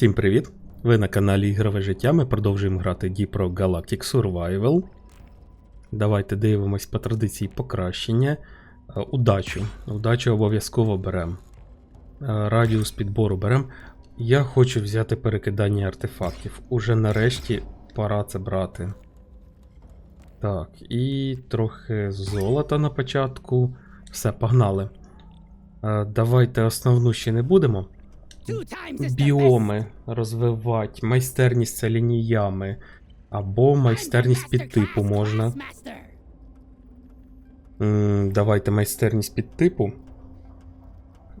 Всім привіт! Ви на каналі Ігрове життя. Ми продовжуємо грати Dipro Galactic Survival. Давайте дивимось по традиції покращення. Е, Удачу. Удачу обов'язково беремо. Радіус підбору беремо. Я хочу взяти перекидання артефактів. Уже нарешті пора це брати. Так, і трохи золота на початку. Все, погнали. Е, Давайте основну ще не будемо. Біоми розвивати, майстерність це лініями. Або майстерність під типу можна. М, Давайте майстерність під типу.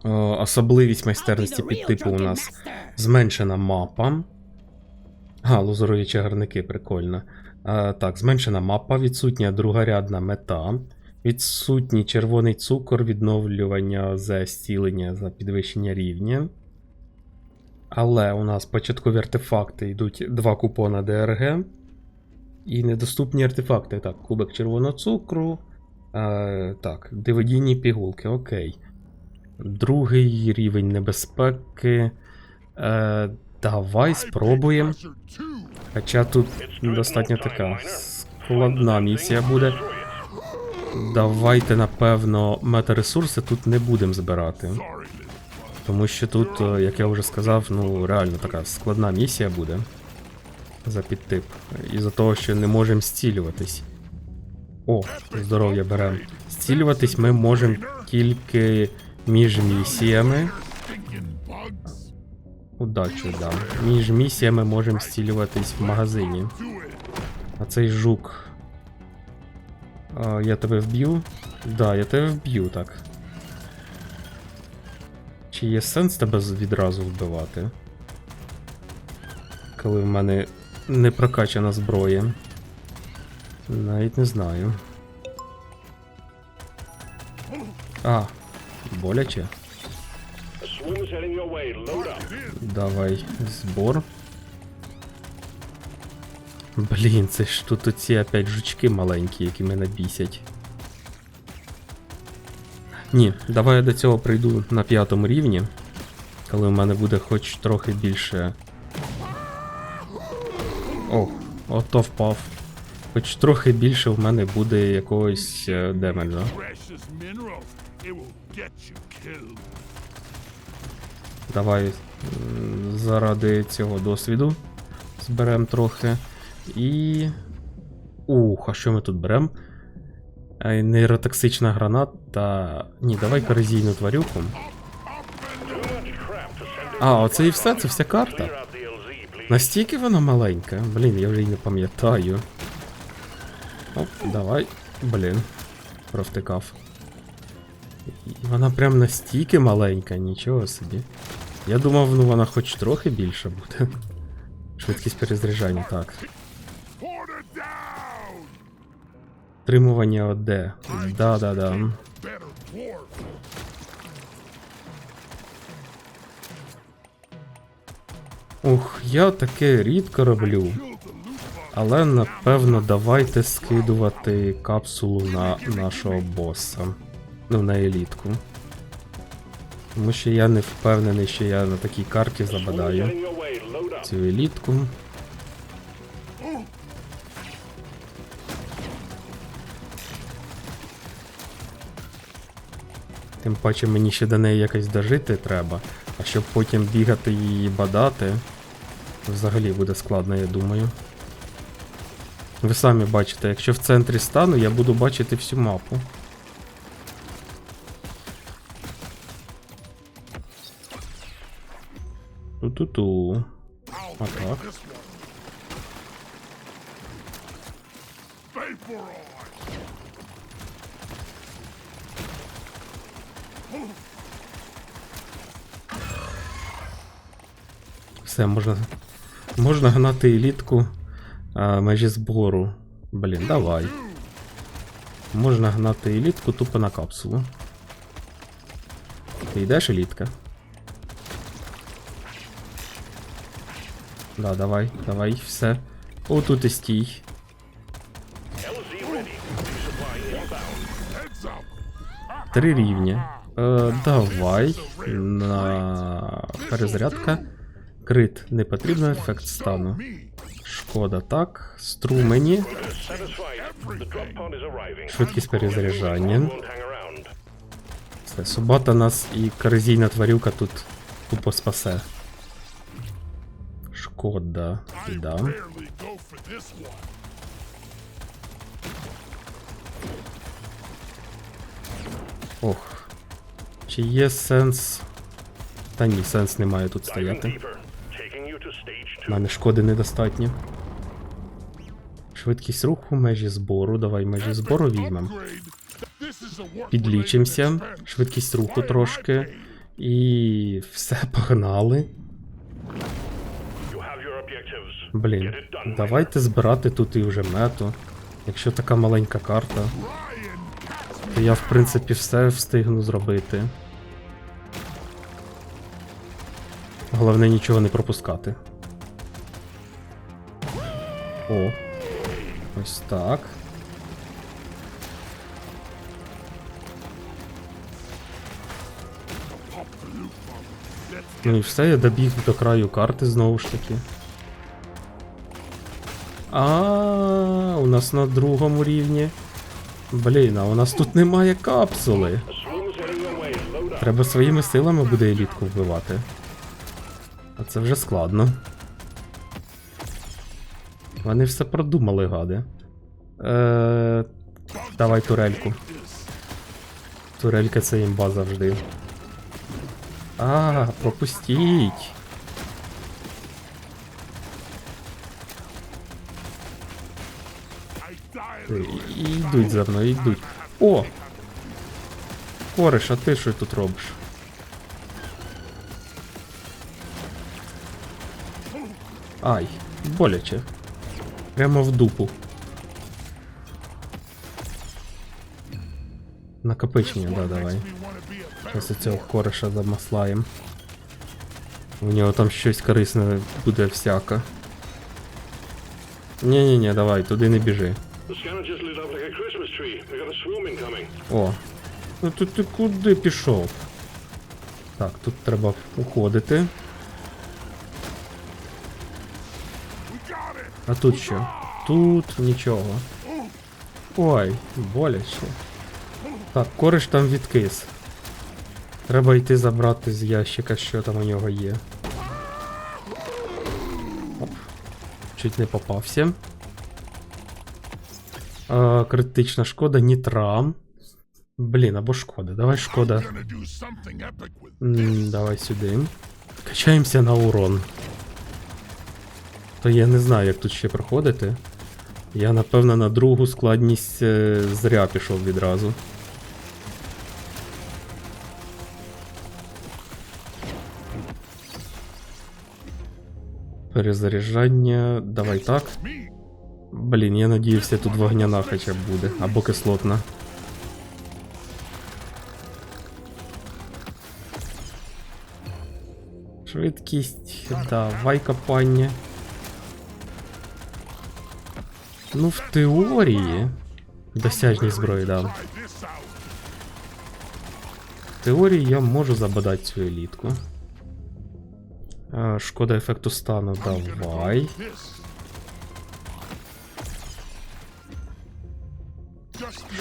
Е, Особливість майстерності під типу у нас зменшена мапа. А, лузорові чагарники, прикольно. Е, так, зменшена мапа, відсутня другорядна мета. Відсутній червоний цукор, відновлювання за зцілення за підвищення рівня. Але у нас початкові артефакти йдуть два купона ДРГ. І недоступні артефакти. Так, кубик червоного цукру. Е, так, диводійні пігулки, окей. Другий рівень небезпеки. Е, давай спробуємо. Хоча тут достатньо така складна місія буде. Давайте, напевно, метаресурси тут не будемо збирати. Тому що тут, е, як я вже сказав, ну реально така складна місія буде за підтип. Із-за того, що не можемо зцілюватись. О, здоров'я беремо. Зцілюватись ми можемо тільки між місіями. Удачу дам. Між місіями можемо зцілюватись в магазині. А цей жук. А, я тебе вб'ю? Да, я тебе вб'ю, так. Чи є сенс тебе відразу вбивати? Коли в мене не прокачана зброя. Навіть не знаю. А, боляче. Давай, збор. Блін, це ж тут оці опять жучки маленькі, які мене бісять. Ні, давай я до цього прийду на п'ятому рівні, коли в мене буде хоч трохи більше. О, ото впав. Хоч трохи більше в мене буде якогось е, демеджа. Давай заради цього досвіду зберемо трохи. І. Ух, а що ми тут беремо? Нейротоксична граната. Ні, давай корозійну тварюку. А, оце і все, це вся карта. Настільки вона маленька. Блін, я вже й не пам'ятаю. Оп, давай. Блін. Провтикав. Вона прям настільки маленька, нічого собі. Я думав, ну вона хоч трохи більша буде. Швидкість перезаряджання, так. Тримування ОД. Да-да-да. Ух, я таке рідко роблю. Але напевно давайте скидувати капсулу на нашого боса. Ну, на елітку. Тому що я не впевнений, що я на такій карті забадаю цю елітку. Тим паче мені ще до неї якось дожити треба, а щоб потім бігати її бадати, взагалі буде складно, я думаю. Ви самі бачите, якщо в центрі стану, я буду бачити всю мапу. Ту-ту-ту. I'll What Все, можна. Можна гнати елітку а, межі збору. Блін, давай. Можна гнати елітку тупо на капсулу. Ти йдеш елітка? Да, давай, давай, все. Отут і стій. Три рівня. Е, давай. На перезарядка. Крит не потрібно, ефект стану. Шкода, так. Струмені. Швидкість перезаряджання. Все, Субата нас і корозійна тварюка тут тупо спасе. Шкода. Да. Ох. Чи є сенс. Та ні, сенс немає тут стояти. Мене шкоди недостатньо. Швидкість руху, межі збору. Давай межі збору візьмемо. Підлічимося. Швидкість руху трошки. І все погнали. Блін, давайте збирати тут і вже мету. Якщо така маленька карта, то я в принципі все встигну зробити. Головне нічого не пропускати. О. Ось так. Ну і все, я добіг до краю карти знову ж таки. А, у нас на другому рівні. Блін, а у нас тут немає капсули. Треба своїми силами буде елітку вбивати. А це вже складно. Вони все продумали, гади. Е, давай турельку. Турелька це імба завжди. А, пропустіть. Йдуть за мною, йдуть. О! Кореш, а ти що тут робиш? Ай, боляче. Прямо в дупу. Накопичення, да, давай. Зараз цього кореша замаслаєм. У нього там щось корисне буде всяко. Ні-ні-ні, давай, туди не біжи. О. Ну тут ти куди пішов? Так, тут треба уходити. А тут що? Тут нічого. Ой, боляче. Так, кориш там відкис. Треба йти забрати з ящика, що там у нього є. Оп. Чуть не попався. А, критична шкода, нітрам. Блін, або шкода. Давай шкода. М, Давай сюди. Качаємося на урон. То я не знаю, як тут ще проходити. Я напевно на другу складність е, зря пішов відразу. Перезаряджання. Давай так. Блін, я надіюся, тут вогняна хоча б буде. Або кислотна. Швидкість, давай копання. Ну, в теорії. Досяжні зброї, да. В теорії я можу забадати цю елітку. А, шкода ефекту стану, давай.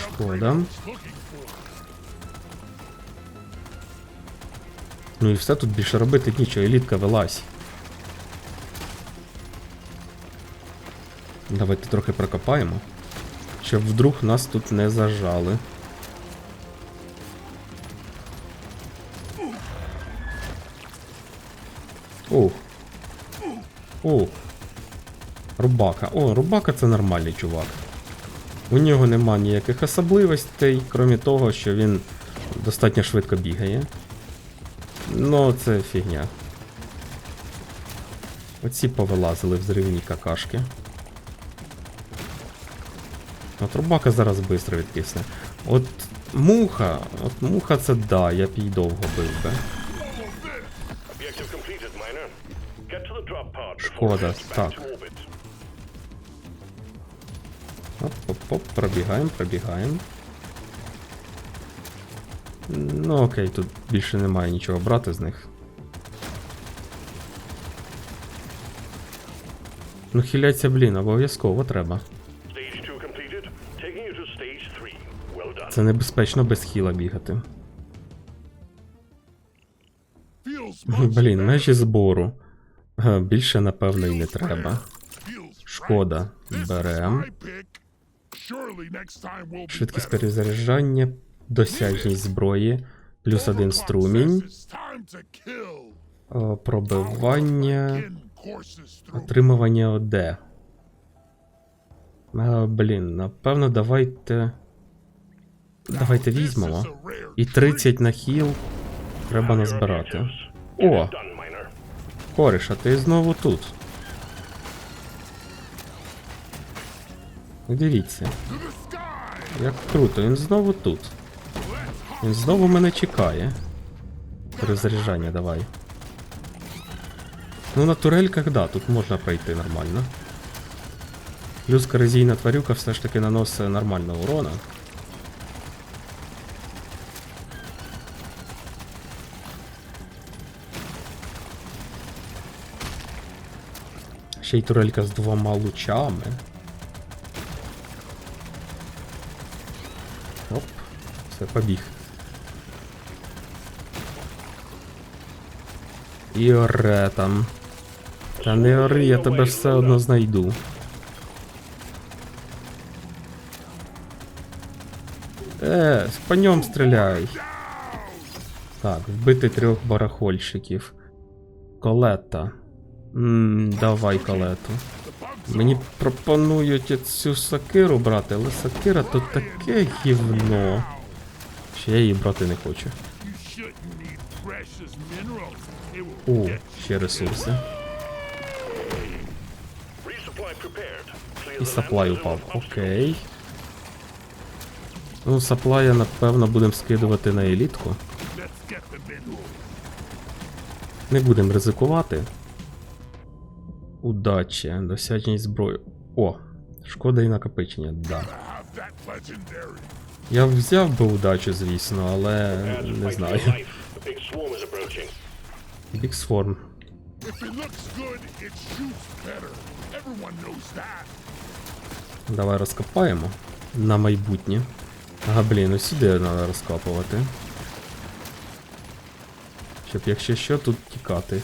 Шкода. Ну і все тут більше робити нічого, елітка велась. Давайте трохи прокопаємо. Щоб вдруг нас тут не зажали. Ух. Ух. Рубака. О, рубака це нормальний чувак. У нього нема ніяких особливостей, крім того, що він достатньо швидко бігає. Ну, це фігня. Оці повилазили взривні какашки. От рубака зараз швидко відкисне. От муха, от муха це да, я б її довго бив би. Шкода, так. Оп-оп-оп, пробігаємо, пробігаємо. Ну окей, тут більше немає нічого брати з них. Ну хиляться, блін, обов'язково треба. Це небезпечно без хіла бігати. Блін, межі збору. Більше, напевно, і не треба. Шкода. Берем. Швидкість перезаряджання, досяжність зброї, плюс один струмінь, е, пробивання, отримування ОД. Е, Блін, напевно, давайте. Давайте візьмемо. І 30 на хіл треба назбирати. О, Done, а ти знову тут. Дивіться, як круто, він знову тут. Він знову мене чекає. Перезаряджання давай. Ну на турельках, да, тут можна пройти нормально. Плюс корозійна тварюка все ж таки наносить нормально урона. Ще й турелька з двома лучами. Оп, все, побіг. І оре там. Та не ори, я тебе все одно знайду. Е, по ньому стріляй. Так, вбити трьох барахольщиків. Колета. Ммм, давай колету. Мені пропонують цю сокиру брати, але сокира то таке гівно. Що я її брати не хочу. О, ще ресурси. І саплай упав. Окей. Ну, саплая, напевно, будемо скидувати на елітку. Не будемо ризикувати. Удачі, досяжність зброї. О, шкода і накопичення, да. Я взяв би удачу, звісно, але не знаю. big swarm. Давай розкопаємо на майбутнє. Ага, блін, ось сюди треба розкопувати. Щоб якщо що, тут тікати.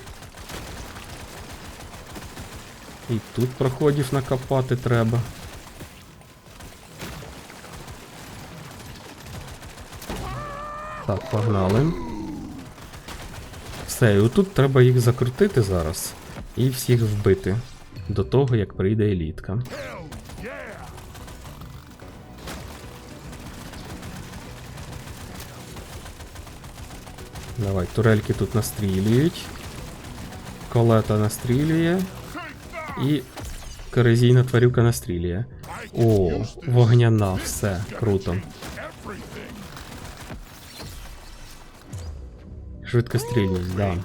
І тут проходів накопати треба. Так, погнали. Все, і отут треба їх закрутити зараз. І всіх вбити. До того, як прийде елітка. Давай, турельки тут настрілюють. Колета настрілює. І корозійна тварюка настрілює. О, вогняна, все, круто. Everything. Швидкострільність, да.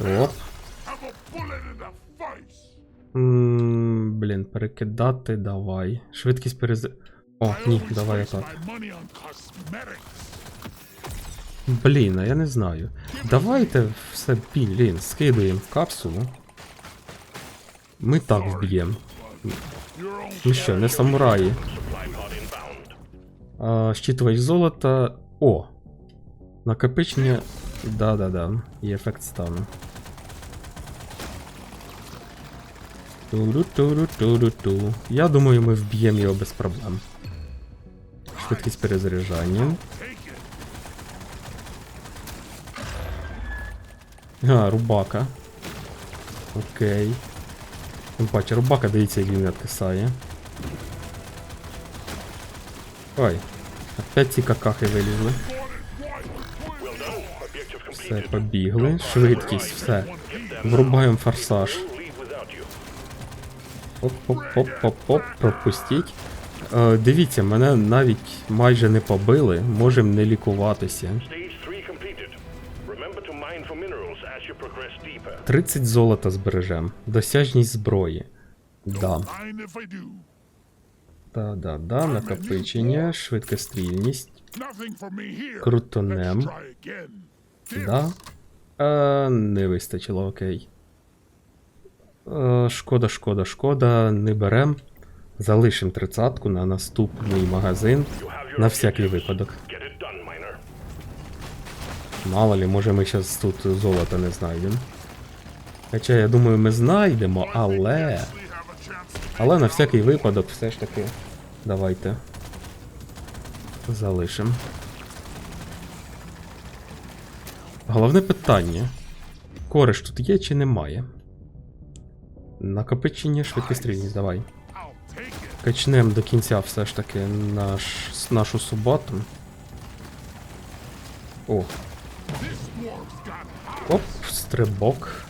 Оп. Have a bullet in the face. М, Блін, перекидати давай. Швидкість перез... О, ні, давай отак. Блін, а я не знаю. Давайте все, блін, скидуємо в капсулу. Ми так вб'ємо. Ми що, не самураї? А, щитувач золота. О! Накопичення. Да-да-да. І ефект стану. Ту-ру-ту-ру-ту-ру-ту. Я думаю, ми вб'ємо його без проблем. Швидкість перезаряджання. А, рубака. Окей. Ну, бачу, рубака, дивіться, як він відкисає. Ой. Опять ці какахи вилізли. Все, побігли. Швидкість, все. Врубаємо форсаж. Оп-оп-оп-оп-оп, пропустіть. Е, дивіться, мене навіть майже не побили, можемо не лікуватися. 30 золота збережем. Досяжність зброї. Да. I do? Да-да-да, накопичення, швидкострільність. Крутонем. Да. Е, не вистачило, окей. Е, шкода, шкода, шкода, не берем. Залишим тридцятку на наступний магазин. На всякий випадок. Мало ли, може ми зараз тут золота не знайдемо. Хоча я думаю, ми знайдемо, але. Але на всякий випадок все ж таки. Давайте. Залишим. Головне питання. Кориш тут є чи немає? Накопичення швидкострільність, давай. I'll take it. Качнем до кінця все ж таки наш, нашу суботу. О, стрибок.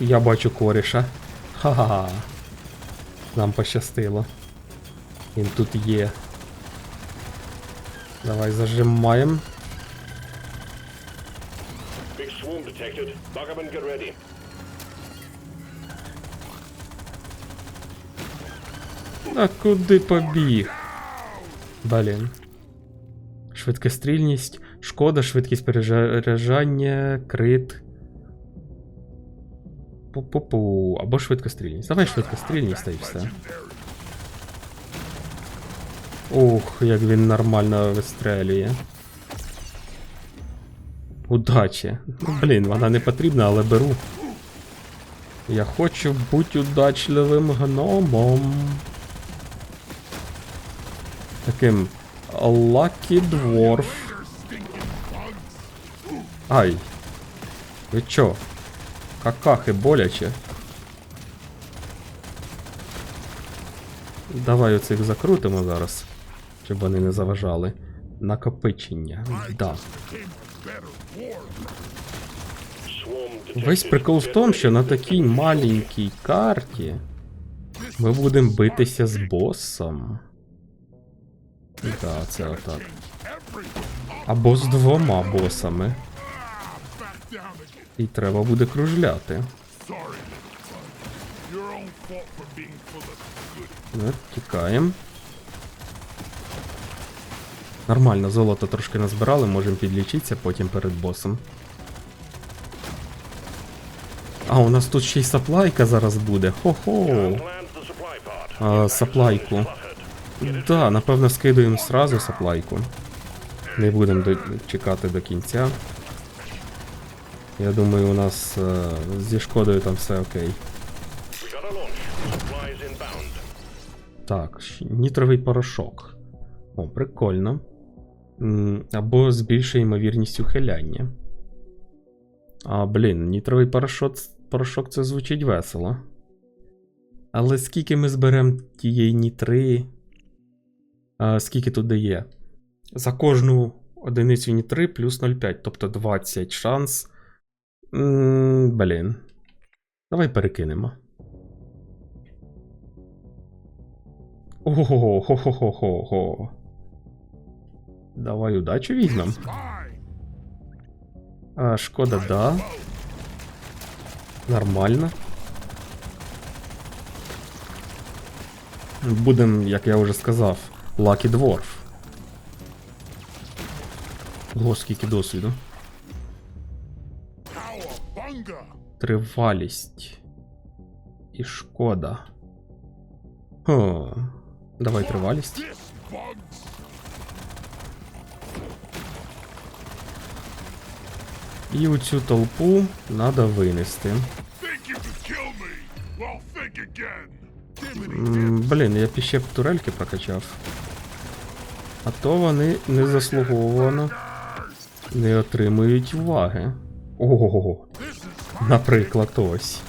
Я бачу коріша. Ха-ха. Нам пощастило. Він тут є. Давай зажимаємо. А куди побіг? Блін. Швидкострільність, шкода, швидкість перезаряджання, крит. Пу-пу-пу. Або швидкострільність. Давай швидкострільність та й все. Ух, як він нормально вистрелює. Удачі. Блін, вона не потрібна, але беру. Я хочу бути удачливим гномом. Таким Lucky Dwarf. Ай. Ви чо? Какахи боляче. Давай оцих закрутимо зараз, щоб вони не заважали. Накопичення. Да. Весь прикол в тому, що на такій маленькій карті ми будемо битися з босом. Так, це отак. Або з двома босами. І треба буде кружляти. Ну, тікаємо. Нормально, золото трошки назбирали, можемо підлічитися потім перед босом. А, у нас тут ще й саплайка зараз буде. Хо-хо. А, саплайку. Да, напевно, скидуємо сразу саплайку. Не будемо чекати до кінця. Я думаю, у нас е, зі шкодою там все окей. Так, нітровий порошок. О, прикольно. Або з більшою ймовірністю хиляння. А, блін, нітровий порошок, порошок це звучить весело. Але скільки ми зберемо тієї нітри? А, скільки тут дає? За кожну одиницю нітри плюс 0,5, тобто 20 шанс. М, блін. Давай перекинемо. Ого, хо хо хо хо хо Давай удачу візьмем. А, шкода, да. Нормально. Будем, як я вже сказав, Lucky Dwarf. Ого, скільки досвіду. Тривалість. І шкода. О, давай тривалість. І у цю толпу треба винести. Блін, я б ще б турельки прокачав. А то вони незаслуговано не отримують уваги. Ого, This is hard. Наприклад, ось.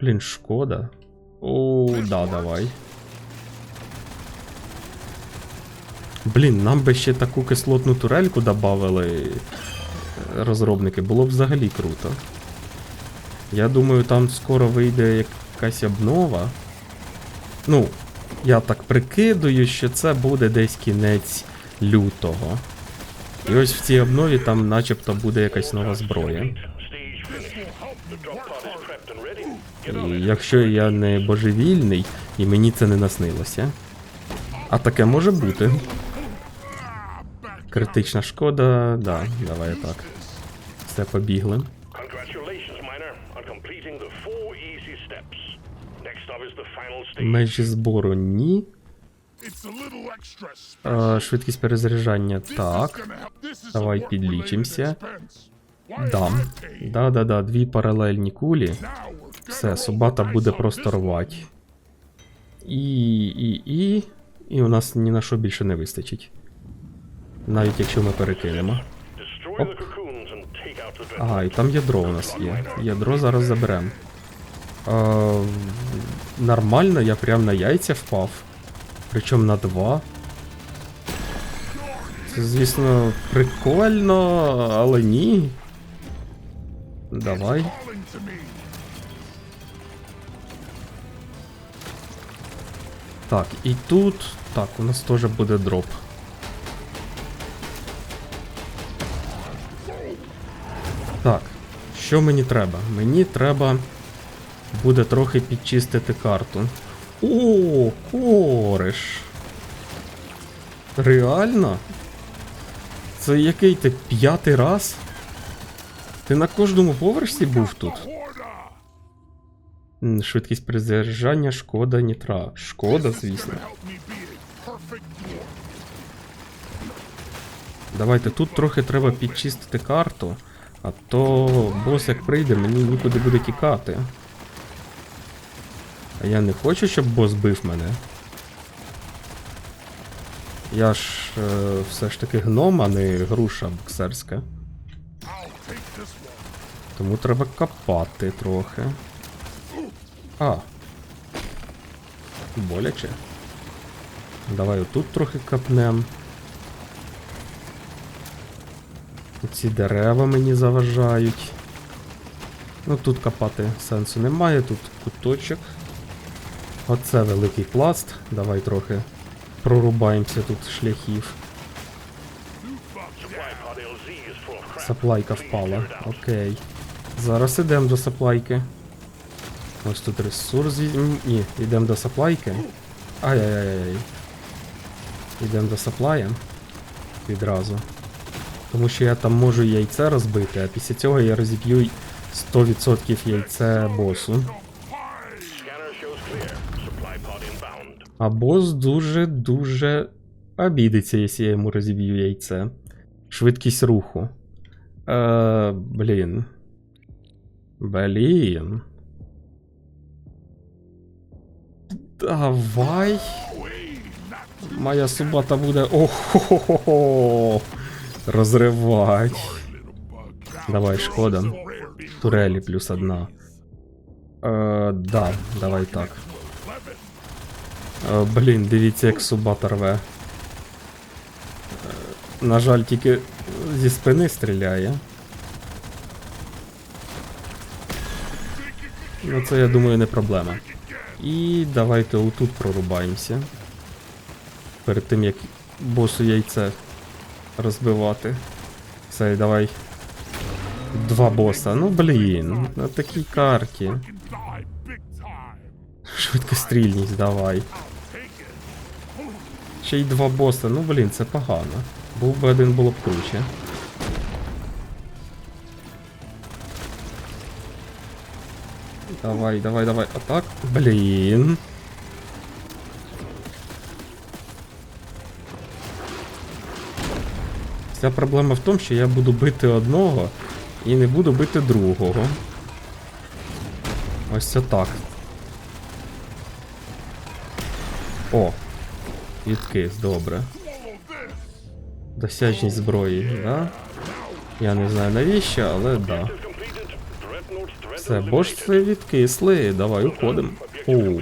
Блін, шкода. О, да, давай. Блін, нам би ще таку кислотну турельку добавили е, розробники, було б взагалі круто. Я думаю, там скоро вийде якась обнова. Ну, я так прикидую, що це буде десь кінець лютого. І ось в цій обнові там начебто буде якась нова зброя. І якщо я не божевільний, і мені це не наснилося. А таке може бути. Критична шкода, да, давай так. Все побігли. Межі збору ні. Е, швидкість перезаряджання так. Давай. Why Дам. Да-да-да, дві паралельні кулі. Все, Собата буде просто рвати. І, і, і. І у нас ні на що більше не вистачить. Навіть якщо ми перекинемо. The Ага, і там ядро у нас є. Ядро зараз заберемо. Е, нормально, я прям на яйця впав. Причому на два. Це, звісно, прикольно, але ні. Давай. Так, і тут. Так, у нас теж буде дроп. Так, що мені треба? Мені треба буде трохи підчистити карту. О, кореш. Реально? Це який ти п'ятий раз? Ти на кожному поверсі був тут? Швидкість перезаряджання, шкода, нітра. Шкода, звісно. Давайте тут трохи треба підчистити карту, а то бос як прийде, мені нікуди буде тікати. А я не хочу, щоб бос бив мене. Я ж е, все ж таки гном, а не груша боксерська. Тому треба копати трохи. А. Боляче. Давай отут трохи копнем. Ці дерева мені заважають. Ну тут копати сенсу немає, тут куточок. Оце великий пласт. Давай трохи прорубаємося тут шляхів. Саплайка впала. Окей. Зараз ідемо до саплайки. Ось тут ресурс. візьм- Ні, йдемо до саплайки. Ай-яй-яй-яй. Йдемо до саплая. Відразу. Тому що я там можу яйце розбити, а після цього я розіб'ю 100% яйце босу. Inbound. А бос дуже-дуже обідиться, якщо я йому розіб'ю яйце. Швидкість руху. Е, блін. Блін. Давай. Моя субата буде. Охо-хо-хо. Розривать. Давай, шкода. Турелі плюс одна. Е, да, давай так. Е, блін, дивіться, як субата рве. Е, на жаль, тільки зі спини стріляє. Ну це, я думаю, не проблема. І давайте отут прорубаємося. Перед тим як босу яйце розбивати. Все, давай. Два боса. Ну блін, на такій карті. Швидкострільність давай. Ще й два боса, ну блін, це погано. Був би один було б круче. Давай, давай, давай. Атак. Блін. Вся проблема в тому, що я буду бити одного і не буду бити другого. Ось це так. О, відкис, добре. Досяжність зброї, да? Я не знаю навіщо, але да. Все, бошці відкисли, давай уходимо. Оу,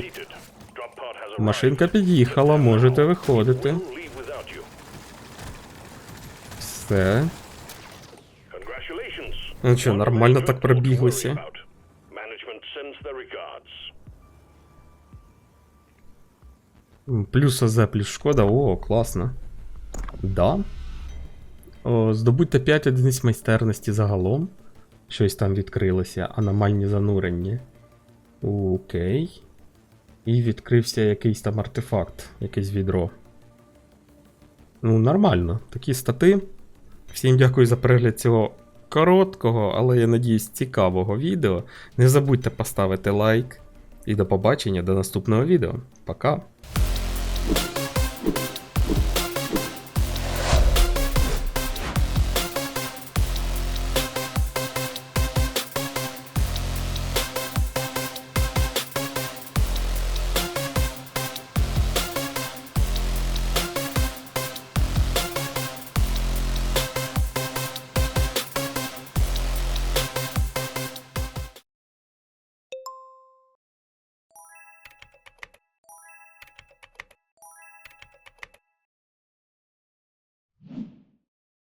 машинка під'їхала, можете виходити. Все. Ну що, нормально так пробіглися. Плюс АЗ, плюс шкода, о, класно. Да. О, здобудьте 5 одиниць майстерності загалом. Щось там відкрилося, аномальні занурення. Окей. І відкрився якийсь там артефакт, якесь відро. Ну, нормально. Такі стати. Всім дякую за перегляд цього короткого, але я надіюсь, цікавого відео. Не забудьте поставити лайк. І до побачення до наступного відео. Пока!